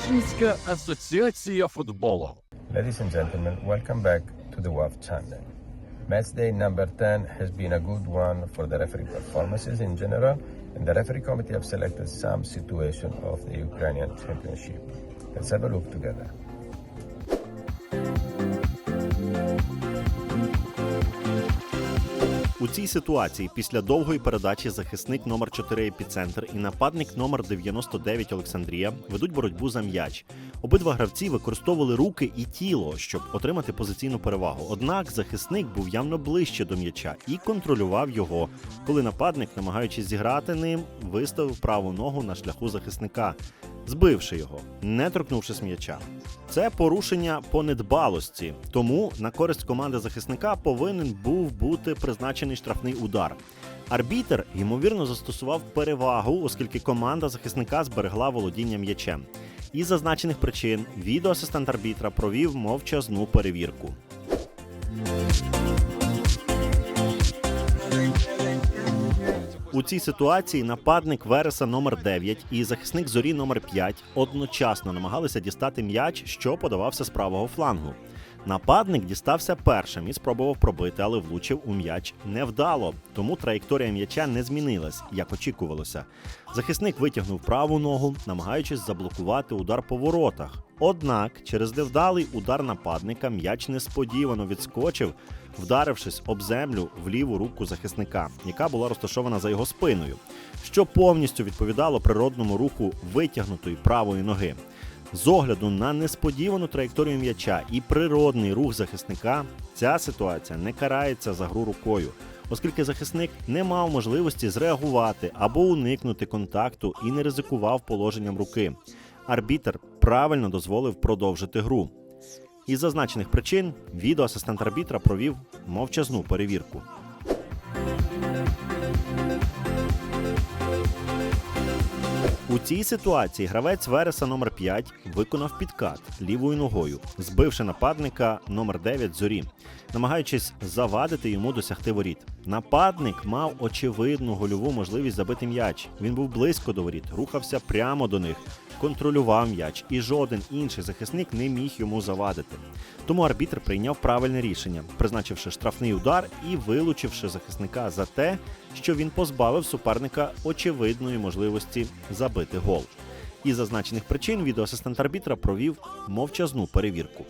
Російська асоціація футболу. Ladies and gentlemen, welcome back to the WAF channel. Match day number 10 has been a good one for the referee performances in general, and the referee committee have selected some situation of the Ukrainian championship. Let's have a look together. У цій ситуації після довгої передачі захисник номер 4 епіцентр і нападник номер 99 Олександрія ведуть боротьбу за м'яч. Обидва гравці використовували руки і тіло, щоб отримати позиційну перевагу. Однак захисник був явно ближче до м'яча і контролював його, коли нападник, намагаючись зіграти ним, виставив праву ногу на шляху захисника, збивши його, не торкнувшись м'яча. Це порушення по недбалості, тому на користь команди захисника повинен був бути призначений штрафний удар. Арбітер ймовірно застосував перевагу, оскільки команда захисника зберегла володіння м'ячем. Із зазначених причин відеоасистент арбітра провів мовчазну перевірку. У цій ситуації нападник Вереса номер 9 і захисник зорі номер 5 одночасно намагалися дістати м'яч, що подавався з правого флангу. Нападник дістався першим і спробував пробити, але влучив у м'яч невдало, тому траєкторія м'яча не змінилась, як очікувалося. Захисник витягнув праву ногу, намагаючись заблокувати удар по воротах. Однак, через невдалий удар нападника м'яч несподівано відскочив, вдарившись об землю в ліву руку захисника, яка була розташована за його спиною, що повністю відповідало природному руху витягнутої правої ноги. З огляду на несподівану траєкторію м'яча і природний рух захисника, ця ситуація не карається за гру рукою, оскільки захисник не мав можливості зреагувати або уникнути контакту і не ризикував положенням руки. Арбітер правильно дозволив продовжити гру. Із зазначених причин відеоасистент арбітра провів мовчазну перевірку. У цій ситуації гравець Вереса номер 5 виконав підкат лівою ногою, збивши нападника номер 9 зорі, намагаючись завадити йому досягти воріт. Нападник мав очевидну гольову можливість забити м'яч. Він був близько до воріт, рухався прямо до них, контролював м'яч, і жоден інший захисник не міг йому завадити. Тому арбітр прийняв правильне рішення, призначивши штрафний удар і вилучивши захисника за те, що він позбавив суперника очевидної можливості забити гол. Із зазначених причин відеоасистент арбітра провів мовчазну перевірку.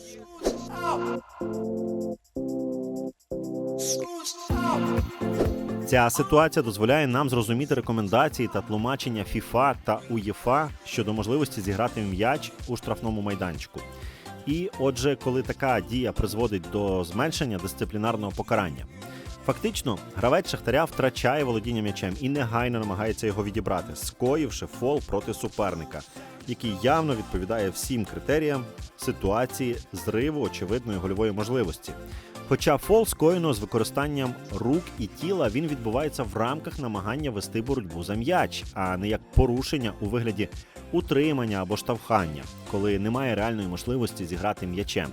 Ця ситуація дозволяє нам зрозуміти рекомендації та тлумачення FIFA та УЄФА щодо можливості зіграти м'яч у штрафному майданчику. І отже, коли така дія призводить до зменшення дисциплінарного покарання. Фактично, гравець Шахтаря втрачає володіння м'ячем і негайно намагається його відібрати, скоївши фол проти суперника, який явно відповідає всім критеріям ситуації зриву очевидної гольової можливості. Хоча фол скоєно з використанням рук і тіла він відбувається в рамках намагання вести боротьбу за м'яч, а не як порушення у вигляді утримання або штовхання, коли немає реальної можливості зіграти м'ячем.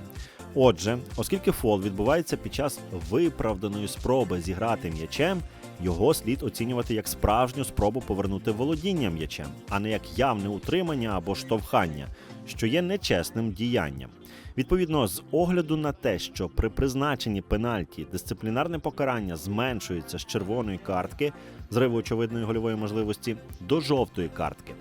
Отже, оскільки фол відбувається під час виправданої спроби зіграти м'ячем, його слід оцінювати як справжню спробу повернути володіння м'ячем, а не як явне утримання або штовхання, що є нечесним діянням. Відповідно, з огляду на те, що при призначенні пенальті дисциплінарне покарання зменшується з червоної картки зриву очевидної гольової можливості до жовтої картки.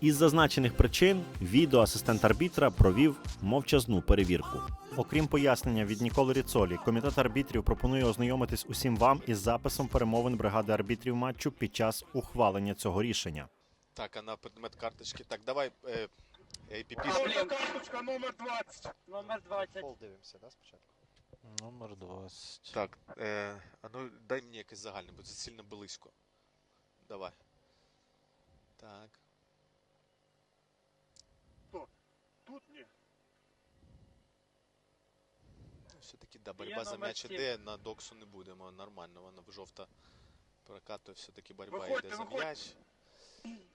Із зазначених причин відеоасистент арбітра провів мовчазну перевірку. Окрім пояснення від Ніколи Ріцолі, комітет арбітрів пропонує ознайомитись усім вам із записом перемовин бригади арбітрів матчу під час ухвалення цього рішення. Так, а на предмет карточки. Так, давай е, APP. Жовта карточка номер 20. Номер 20. Пол дивимося, да, спочатку? Номер 20. Так, е, а ну дай мені якесь загальне, бо це сильно близько. Давай. Так. Тут ні. Все-таки, да, боротьба за номер м'яч сім. іде, на доксу не будемо. Нормально, вона жовта прокатує, все-таки боротьба Виходьте, йде за виходьте. м'яч.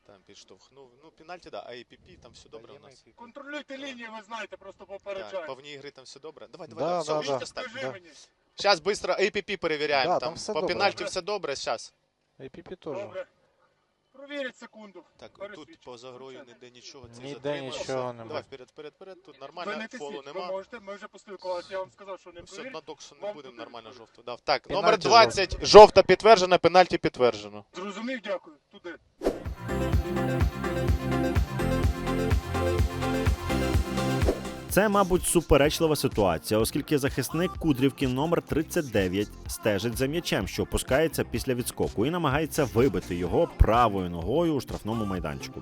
Там підштовхнув. Ну, пенальті, да, а APP, там все добре у нас. Контролюйте лінію, ви знаєте, просто Так, попереджаю. по вні ігри там все добре. Давай, давай, Да, давай. Все, да, вийдіть, да. Скажи да. мені. Сейчас быстро APP перевіряємо. Да, там, там все по добре. пенальті все добре, сейчас. APP теж. Добре. Провірять секунду. Так, тут Пересвідчимо. поза грою Звичайно. ніде нічого. Це Ніде затримався. нічого нема. Давай вперед, вперед, вперед. Тут Ви нормально, не фолу тисніть, ви нема. можете, ми вже поспілкувалися, я вам сказав, що не Все, провірять. на доксу не Вам будемо туди нормально жовту. Дав. Так, Пенальті номер 20. Жовта підтверджена, пенальті підтверджено. Зрозумів, дякую. Туди. Це, мабуть, суперечлива ситуація, оскільки захисник Кудрівки номер 39 стежить за м'ячем, що опускається після відскоку, і намагається вибити його правою ногою у штрафному майданчику.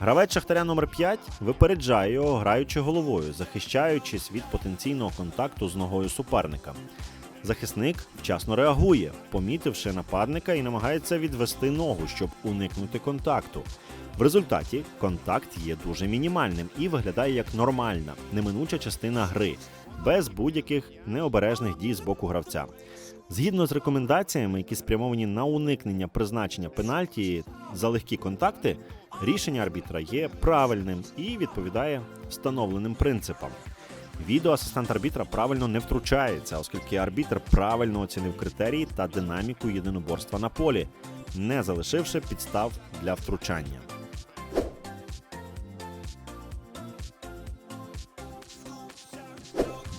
Гравець Шахтаря номер 5 випереджає його, граючи головою, захищаючись від потенційного контакту з ногою суперника. Захисник вчасно реагує, помітивши нападника і намагається відвести ногу, щоб уникнути контакту. В результаті контакт є дуже мінімальним і виглядає як нормальна, неминуча частина гри, без будь-яких необережних дій з боку гравця. Згідно з рекомендаціями, які спрямовані на уникнення призначення пенальті за легкі контакти, рішення арбітра є правильним і відповідає встановленим принципам. Відеоасистент арбітра правильно не втручається, оскільки арбітр правильно оцінив критерії та динаміку єдиноборства на полі, не залишивши підстав для втручання.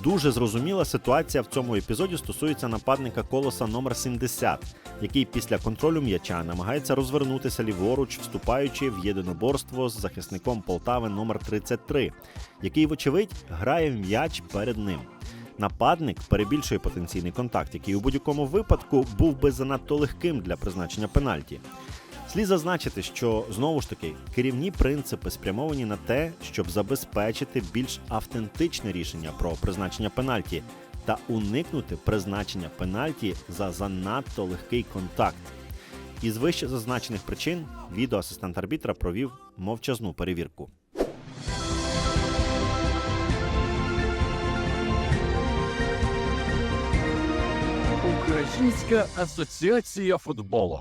Дуже зрозуміла ситуація в цьому епізоді стосується нападника колоса номер 70, який після контролю м'яча намагається розвернутися ліворуч, вступаючи в єдиноборство з захисником Полтави номер 33, який, вочевидь, грає в м'яч перед ним. Нападник перебільшує потенційний контакт, який у будь-якому випадку був би занадто легким для призначення пенальті. Слід зазначити, що знову ж таки керівні принципи спрямовані на те, щоб забезпечити більш автентичне рішення про призначення пенальті та уникнути призначення пенальті за занадто легкий контакт. Із вище зазначених причин відеоасистент арбітра провів мовчазну перевірку. Українська асоціація футболу.